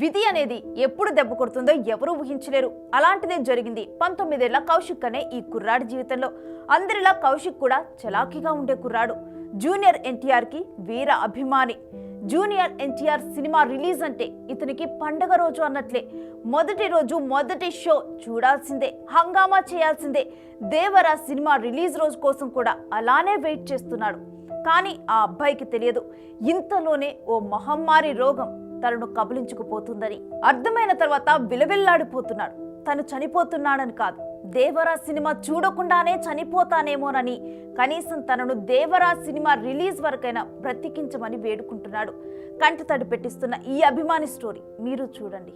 విధి అనేది ఎప్పుడు దెబ్బ కొడుతుందో ఎవరూ ఊహించలేరు. అలాంటిదే జరిగింది పంతొమ్మిదేళ్ళ కౌశిక్ అనే ఈ కుర్రాడి జీవితంలో. అందరిలా కౌశిక్ కూడా చలాకీగా ఉండే కుర్రాడు. జూనియర్ ఎన్టీఆర్కి వీర అభిమాని. జూనియర్ ఎన్టీఆర్ సినిమా రిలీజ్ అంటే ఇతనికి పండగ రోజు అన్నట్లే. మొదటి రోజు మొదటి షో చూడాల్సిందే హంగామా చేయాల్సిందే. దేవర సినిమా రిలీజ్ రోజు కోసం కూడా అలానే వెయిట్ చేస్తున్నాడు. కానీ ఆ అబ్బాయికి తెలియదు. ఇంతలోనే ఓ మహమ్మారి రోగం తనను కబలించుకుపోతుందని. అర్థమైన తర్వాత విలవిల్లాడిపోతున్నాడు. తను చనిపోతున్నాడని కాదు దేవరా సినిమా చూడకుండానే చనిపోతానేమోనని కనీసం తనను దేవరా సినిమా రిలీజ్ వరకైనా బ్రతికించమని వేడుకుంటున్నాడు. కంటి తడి పెట్టిస్తున్న ఈ అభిమాని స్టోరీ మీరు చూడండి.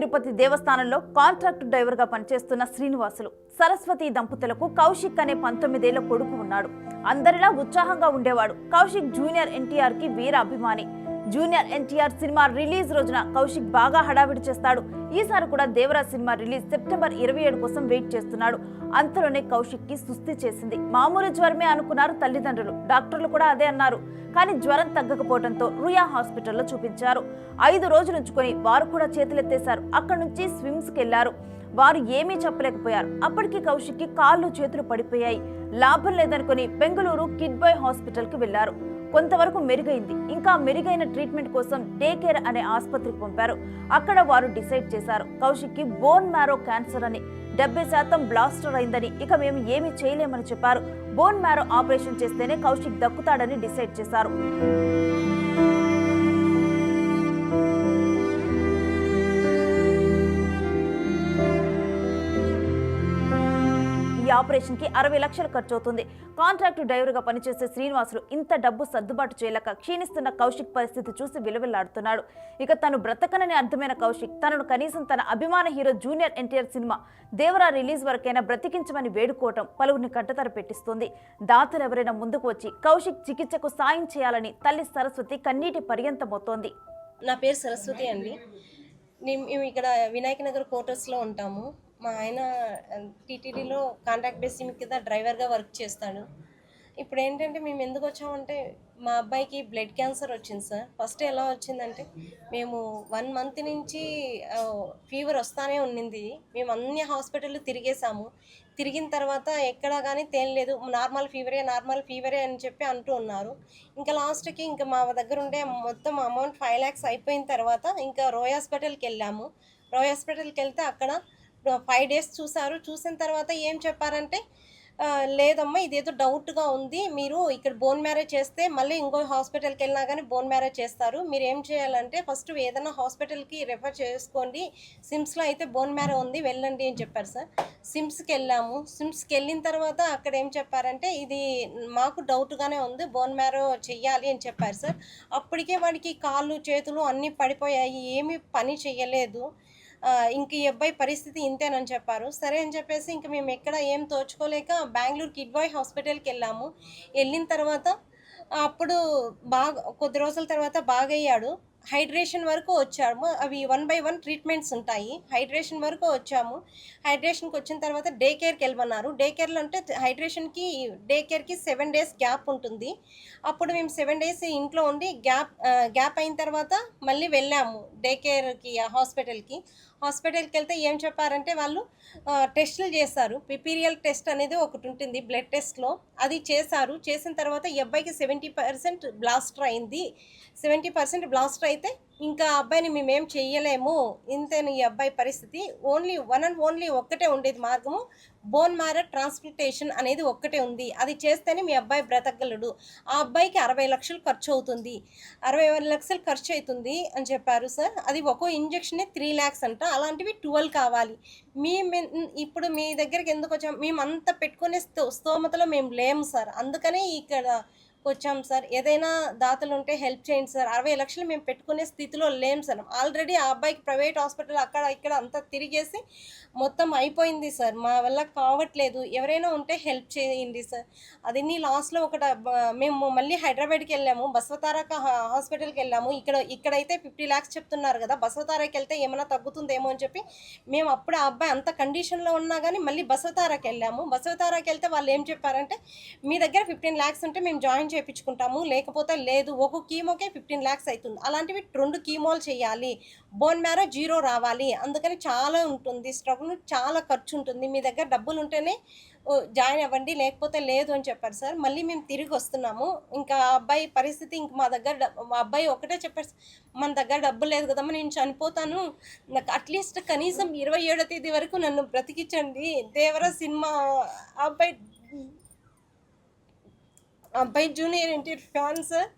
తిరుపతి దేవస్థానంలో కాంట్రాక్ట్ డ్రైవర్గా పనిచేస్తున్న శ్రీనివాసులు. సరస్వతి దంపతులకు కౌశిక్ అనే పంతొమ్మిదేళ్ళ కొడుకు ఉన్నాడు. అందరిలా ఉత్సాహంగా ఉండేవాడు. కౌశిక్ జూనియర్ ఎన్టీఆర్కి వీర అభిమాని. జూనియర్ ఎన్టీఆర్ సినిమా రిలీజ్ రోజున కౌశిక్ బాగా హడావిడి చేస్తాడు. ఈసారి కూడా దేవరా సినిమా రిలీజ్ సెప్టెంబర్ ఇరవై ఏడు కోసం వెయిట్ చేస్తున్నాడు. అంతలోనే కౌశిక్కి సుస్థి చేసింది. మామూలు జ్వరమే అనుకున్నారు తల్లిదండ్రులు. డాక్టర్లు కూడా అదే అన్నారు. కానీ జ్వరం తగ్గకపోవడంతో రుయా హాస్పిటల్లో చూపించారు. ఐదు రోజులు ఉంచుకొని వారు కూడా చేతులెత్తేశారు. అక్కడి నుంచి స్విమ్స్కి వెళ్ళారు వారు ఏమీ చెప్పలేకపోయారు. అప్పటికి కౌశిక్కి కాళ్ళు చేతులు పడిపోయాయి. లాభం లేదనుకుని బెంగళూరు కిడ్బాయ్ హాస్పిటల్కి వెళ్ళారు కొంతవరకు మెరుగైంది. ఇంకా మెరుగైన ట్రీట్మెంట్ కోసం డే కేర్ అనే ఆసుపత్రికి పంపారు. అక్కడ వారు డిసైడ్ చేశారు. కౌశిక్కి బోన్ మ్యారో క్యాన్సర్ అని. డెబ్బై శాతం బ్లాస్టర్ అయిందని. ఇక మేము ఏమీ చేయలేమని చెప్పారు. బోన్ మ్యారో ఆపరేషన్ చేస్తేనే కౌశిక్ దక్కుతాడని డిసైడ్ చేశారు. ఈ ఆపరేషన్కి అరవై లక్షలు ఖర్చు అవుతుంది కాంట్రాక్టు డ్రైవర్గా పనిచేసే శ్రీనివాసులు ఇంత డబ్బు సర్దుబాటు చేయలేక క్షీణిస్తున్న కౌశిక్ పరిస్థితి చూసి విలువెల్లాడుతున్నాడు. ఇక తను బ్రతకనని అర్థమైన కౌశిక్ తనను కనీసం తన అభిమాన hero junior NTR cinema Devara release వరకైనా బ్రతికించమని వేడుకోవటం పలువురిని కట్టతర పెట్టిస్తుంది. దాతలు ఎవరైనా ముందుకు వచ్చి కౌశిక్ చికిత్సకు సాయం చేయాలని తల్లి సరస్వతి కన్నీటి పర్యంతమవుతోంది. నా పేరు సరస్వతి అండి. మేము ఇక్కడ వినాయక నగర్ క్వార్టర్స్లో ఉంటాము. మా ఆయన టీటీడీలో కాంట్రాక్ట్ బేసిస్ కింద డ్రైవర్గా వర్క్ చేస్తాడు. ఇప్పుడు ఏంటంటే మేము ఎందుకు వచ్చామంటే మా అబ్బాయికి బ్లడ్ క్యాన్సర్ వచ్చింది సార్. ఫస్ట్ ఎలా వచ్చిందంటే మేము వన్ మంత్ నుంచి ఫీవర్ వస్తానే ఉన్నింది. మేము అన్ని హాస్పిటల్ తిరిగేసాము తిరిగిన తర్వాత ఎక్కడా కానీ తేలలేదు నార్మల్ ఫీవరే నార్మల్ ఫీవరే అని చెప్పి అంటూ ఉన్నారు. ఇంకా లాస్ట్కి ఇంకా మా దగ్గర ఉండే మొత్తం అమౌంట్ ఫైవ్ ల్యాక్స్ అయిపోయిన తర్వాత ఇంకా రోయ్ హాస్పిటల్కి వెళ్ళాము. రోయ్ హాస్పిటల్కి వెళ్తే అక్కడ ఫైవ్ డేస్ చూసారు చూసిన తర్వాత ఏం చెప్పారంటే లేదమ్మా ఇదేదో డౌట్గా ఉంది. మీరు ఇక్కడ బోన్ మ్యారేజ్ చేస్తే మళ్ళీ ఇంకో హాస్పిటల్కి వెళ్ళినా కానీ బోన్ మ్యారేజ్ చేస్తారు. మీరు ఏం చేయాలంటే ఫస్ట్ ఏదైనా హాస్పిటల్కి రెఫర్ చేసుకోండి. సిమ్స్లో అయితే బోన్ మ్యారో ఉంది వెళ్ళండి అని చెప్పారు సార్. సిమ్స్కి వెళ్ళాము. సిమ్స్కి వెళ్ళిన తర్వాత అక్కడ ఏం చెప్పారంటే ఇది మాకు డౌట్గానే ఉంది బోన్ మ్యారో చెయ్యాలి అని చెప్పారు సార్. అప్పటికే వాడికి కాళ్ళు చేతులు అన్నీ పడిపోయాయి. ఏమీ పని చేయలేదు ఇంక ఈ అబ్బాయి పరిస్థితి ఇంతేనని చెప్పారు. సరే అని చెప్పేసి ఇంక మేము ఎక్కడ ఏం తోచుకోలేక బెంగళూరు కిడ్ బాయ్ హాస్పిటల్కి వెళ్ళాము. వెళ్ళిన తర్వాత అప్పుడు బాగా కొద్ది రోజుల తర్వాత బాగయ్యాడు. హైడ్రేషన్ వరకు వచ్చాము. అవి వన్ బై వన్ ట్రీట్మెంట్స్ ఉంటాయి. హైడ్రేషన్ వరకు వచ్చాము. హైడ్రేషన్కి వచ్చిన తర్వాత డే కేర్కి వెళ్ళమన్నారు. డే కేర్లో అంటే హైడ్రేషన్కి డే కేర్కి సెవెన్ డేస్ గ్యాప్ ఉంటుంది. అప్పుడు మేము సెవెన్ డేస్ ఇంట్లో ఉండి గ్యాప్ గ్యాప్ అయిన తర్వాత మళ్ళీ వెళ్ళాము డే కేర్కి హాస్పిటల్కి. హాస్పిటల్కి వెళ్తే ఏం చెప్పారంటే వాళ్ళు టెస్టులు చేశారు. పిపీరియల్ టెస్ట్ అనేది ఒకటి ఉంటుంది బ్లడ్ టెస్ట్లో. అది చేశారు. చేసిన తర్వాత ఈ అబ్బాయికి సెవెంటీ పర్సెంట్ బ్లాస్టర్ అయింది. సెవెంటీ పర్సెంట్ బ్లాస్టర్ అయితే ఇంకా అబ్బాయిని మేమేం చెయ్యలేము. ఇంతేను ఈ అబ్బాయి పరిస్థితి. ఓన్లీ వన్ అండ్ ఓన్లీ ఒక్కటే ఉండేది మార్గము. బోన్ మార ట్రాన్స్ప్లిటేషన్ అనేది ఒక్కటే ఉంది. అది చేస్తేనే మీ అబ్బాయి బ్రతకగలడు. ఆ అబ్బాయికి అరవై లక్షలు ఖర్చు అవుతుంది అరవై లక్షలు ఖర్చు అవుతుంది అని చెప్పారు సార్. అది ఒక్కో ఇంజెక్షనే త్రీ ల్యాక్స్ అంట. అలాంటివి ట్వెల్వ్ కావాలి. మీ ఇప్పుడు మీ దగ్గరికి ఎందుకు వచ్చాం? మేము అంత పెట్టుకునే sto- స్తోమతలో మేము లేము సార్. అందుకనే ఇక్కడ వచ్చాం సార్. ఏదైనా దాతలు ఉంటే హెల్ప్ చేయండి సార్. అరవై లక్షలు మేము పెట్టుకునే స్థితిలో లేం సార్. ఆల్రెడీ ఆ అబ్బాయికి ప్రైవేట్ హాస్పిటల్ అక్కడ ఇక్కడ అంతా తిరిగేసి మొత్తం అయిపోయింది సార్. మా వల్ల కావట్లేదు. ఎవరైనా ఉంటే హెల్ప్ చేయండి సార్. అది నీ లాస్ట్లో ఒకట మేము మళ్ళీ హైదరాబాద్కి వెళ్ళాము. బసవతారక హా- హాస్పిటల్కి వెళ్ళాము. ఇక్కడ ఇక్కడైతే ఫిఫ్టీ ల్యాక్స్ చెప్తున్నారు కదా బసవతారకి వెళ్తే ఏమైనా తగ్గుతుందేమో అని చెప్పి మేము అప్పుడు ఆ అబ్బాయి అంత కండిషన్లో ఉన్నా కానీ మళ్ళీ బసవతారకి వెళ్ళాము. బసవతారకి వెళ్తే వాళ్ళు ఏం చెప్పారంటే మీ దగ్గర ఫిఫ్టీన్ ల్యాక్స్ ఉంటే మేము జాయిన్ చేయించుకుంటాము లేకపోతే లేదు ఒక కీమోకే ఫిఫ్టీన్ ల్యాక్స్ అవుతుంది అలాంటివి రెండు కీమోలు చేయాలి. బోన్ మ్యారో జీరో రావాలి. అందుకని చాలా ఉంటుంది స్ట్రగుల్ చాలా ఖర్చు ఉంటుంది. మీ దగ్గర డబ్బులు ఉంటేనే జాయిన్ అవ్వండి. లేకపోతే లేదు అని చెప్పారు సార్. మళ్ళీ మేము తిరిగి వస్తున్నాము. ఇంకా అబ్బాయి పరిస్థితి ఇంక మా దగ్గర మా అబ్బాయి ఒకటే చెప్పారు సార్, మన దగ్గర డబ్బు లేదు కదమ్మా నేను చనిపోతాను. నాకు అట్లీస్ట్ కనీసం ఇరవై ఏడో తేదీ వరకు నన్ను బ్రతికించండి. దేవర సినిమా ఆ అబ్బాయి అబ్బాయి జూనియర్ ఎన్టీఆర్ ఫ్యాన్ సార్.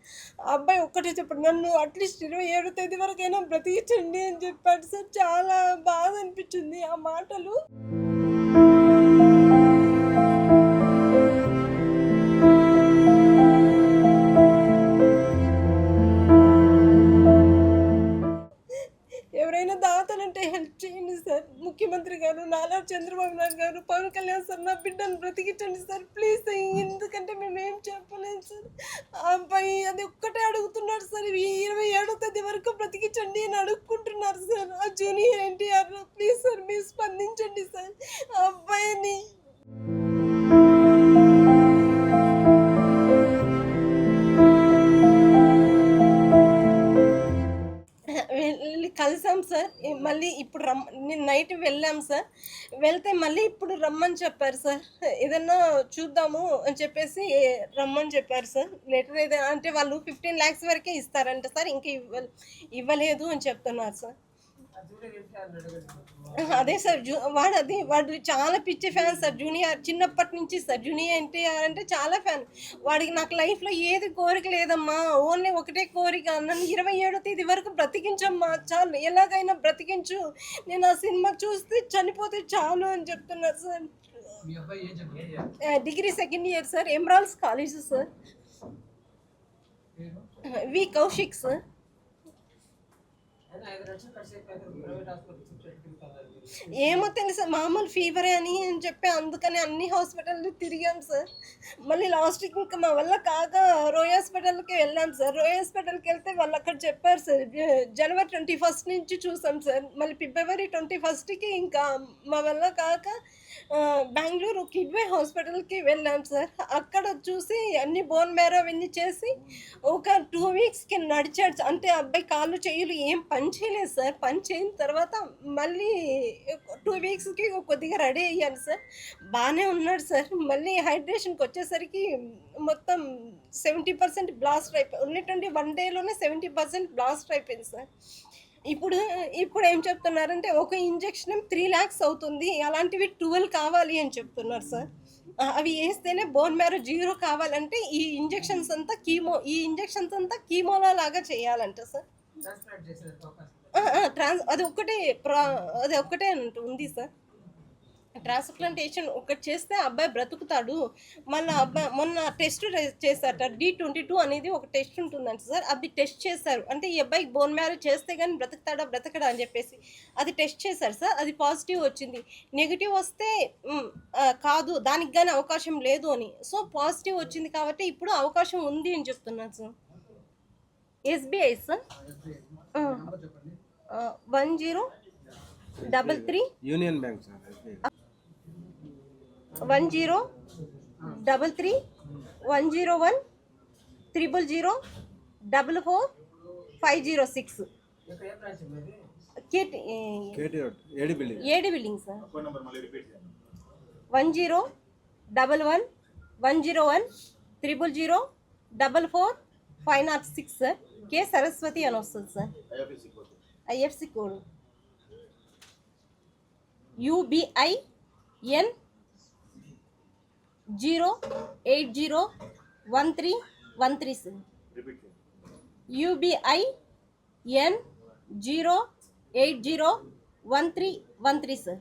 అబ్బాయి ఒక్కటే చెప్పాడు నన్ను అట్లీస్ట్ ఇరవై ఏడు తేదీ వరకైనా బ్రతికించండి అని చెప్పాడు సార్. చాలా బాధ అనిపించింది ఆ మాటలు. చంద్రబాబు నాయుడు గారు పవన్ కళ్యాణ్ సార్ నా బిడ్డను బ్రతికించండి సార్. ప్లీజ్ ఎందుకంటే మేము ఏం చెప్పలేము సార్. ఆ అబ్బాయి అది ఒక్కటే అడుగుతున్నారు సార్ ఇరవై ఏడో తేదీ వరకు బ్రతికించండి అని అడుక్కుంటున్నారు సార్. ఆ జూనియర్ ఎన్టీఆర్ ప్లీజ్ సార్ మీరు స్పందించండి సార్. ఆ అబ్బాయిని కలిసాం సార్. మళ్ళీ ఇప్పుడు రమ్ నేను నైట్ వెళ్ళాం సార్. వెళ్తే మళ్ళీ ఇప్పుడు రమ్మని చెప్పారు సార్. ఏదన్నా చూద్దాము అని చెప్పేసి రమ్మని చెప్పారు సార్. లెటర్ ఏదైనా అంటే వాళ్ళు ఫిఫ్టీన్ ల్యాక్స్ వరకే ఇస్తారంట సార్. ఇంకా ఇవ్వ ఇవ్వలేదు అని చెప్తున్నారు సార్. అదే సార్ జూ వాడు అది వాడు చాలా పిచ్చి ఫ్యాన్ సార్ జూనియర్ చిన్నప్పటి నుంచి సార్ జూనియర్ ఎన్టీఆర్ అంటే చాలా ఫ్యాన్. వాడికి నాకు లైఫ్లో ఏది కోరిక లేదమ్మా ఓన్లీ ఒకటే కోరిక నన్ను ఇరవై ఏడో తేదీ వరకు బ్రతికించమ్మా చాలు ఎలాగైనా బ్రతికించు నేను ఆ సినిమా చూస్తే చనిపోతే చాలు అని చెప్తున్నారు sir. Degree second year sir Emeralds college sir. V Kaushik sir అయినా ఐదు లక్షలు ఖర్చు అయిపోయింది ప్రైవేట్ హాస్పిటల్ తిరుగుతారు ఏమో తెలుసా మామూలు ఫీవరే అని అని చెప్పి అందుకని అన్ని హాస్పిటల్ తిరిగాం సార్. మళ్ళీ లాస్ట్ ఇంకా మా వల్ల కాక రోయ్ హాస్పిటల్కి వెళ్ళాం సార్. రోయ్ హాస్పిటల్కి వెళ్తే వాళ్ళు అక్కడ చెప్పారు సార్ జనవరి ట్వంటీ ఫస్ట్ నుంచి చూసాం సార్. మళ్ళీ ఫిబ్రవరి ట్వంటీ ఫస్ట్కి ఇంకా మా వల్ల కాక బెంగళూరు కిడ్వే హాస్పిటల్కి వెళ్ళాం సార్. అక్కడ చూసి అన్ని బోన్ మేర అవన్నీ చేసి ఒక టూ వీక్స్కి నడిచాడు అంటే అబ్బాయి కాళ్ళు చేయులు ఏం పని చేయలేదు సార్. పని చేయని తర్వాత మళ్ళీ టూ వీక్స్కి కొద్దిగా రెడీ అయ్యాను సార్. బాగానే ఉన్నాడు సార్. మళ్ళీ హైడ్రేషన్కి వచ్చేసరికి మొత్తం సెవెంటీ పర్సెంట్ బ్లాస్ట్ అయిపోయి ఉన్నటువంటి వన్ డేలోనే సెవెంటీ పర్సెంట్ బ్లాస్ట్ అయిపోయింది సార్. ఇప్పుడు ఇప్పుడు ఏం చెప్తున్నారంటే ఒక ఇంజెక్షన్ త్రీ ల్యాక్స్ అవుతుంది. అలాంటివి ట్వెల్వ్ కావాలి అని చెప్తున్నారు సార్. అవి వేస్తేనే బోన్ మ్యారో జీరో కావాలంటే ఈ ఇంజెక్షన్స్ అంతా కీమో ఈ ఇంజెక్షన్స్ అంతా కీమోలా లాగా చేయాలంట సార్. ట్రాన్స్ అది ఒక్కటే ప్రా అది ఒక్కటే అంట- ఉంది సార్. ట్రాన్స్ప్లాంటేషన్ ఒకటి చేస్తే అబ్బాయి బ్రతుకుతాడు. మళ్ళీ అబ్బాయి మొన్న టెస్ట్ చేశారట డి ట్వంటీ టూ అనేది ఒక టెస్ట్ ఉంటుందంట సార్. అది టెస్ట్ చేశారు. అంటే ఈ అబ్బాయికి బోన్ మ్యారేజ్ చేస్తే కానీ బ్రతుకుతాడా బ్రతకడా అని చెప్పేసి. అది టెస్ట్ చేశారు సార్. అది పాజిటివ్ వచ్చింది. నెగిటివ్ వస్తే కాదు దానికి కానీ అవకాశం లేదు అని. సో పాజిటివ్ వచ్చింది కాబట్టి ఇప్పుడు అవకాశం ఉంది అని చెప్తున్నాను సార్. ఎస్బీఐ సార్ నెంబర్ చెప్పండి one zero double three Union Bank sir SBI one zero double three one zero one triple zero double four five zero six ఇక్కడ ఏ బ్రాంచ్ మీది KT KT road AD building ఏడు building sir one zero double one one zero one triple zero double four five not six sir K Saraswati అని వస్తుంది sir IFSC code UBI N zero eight zero one three one three sir UBI N zero eight zero one three one three sir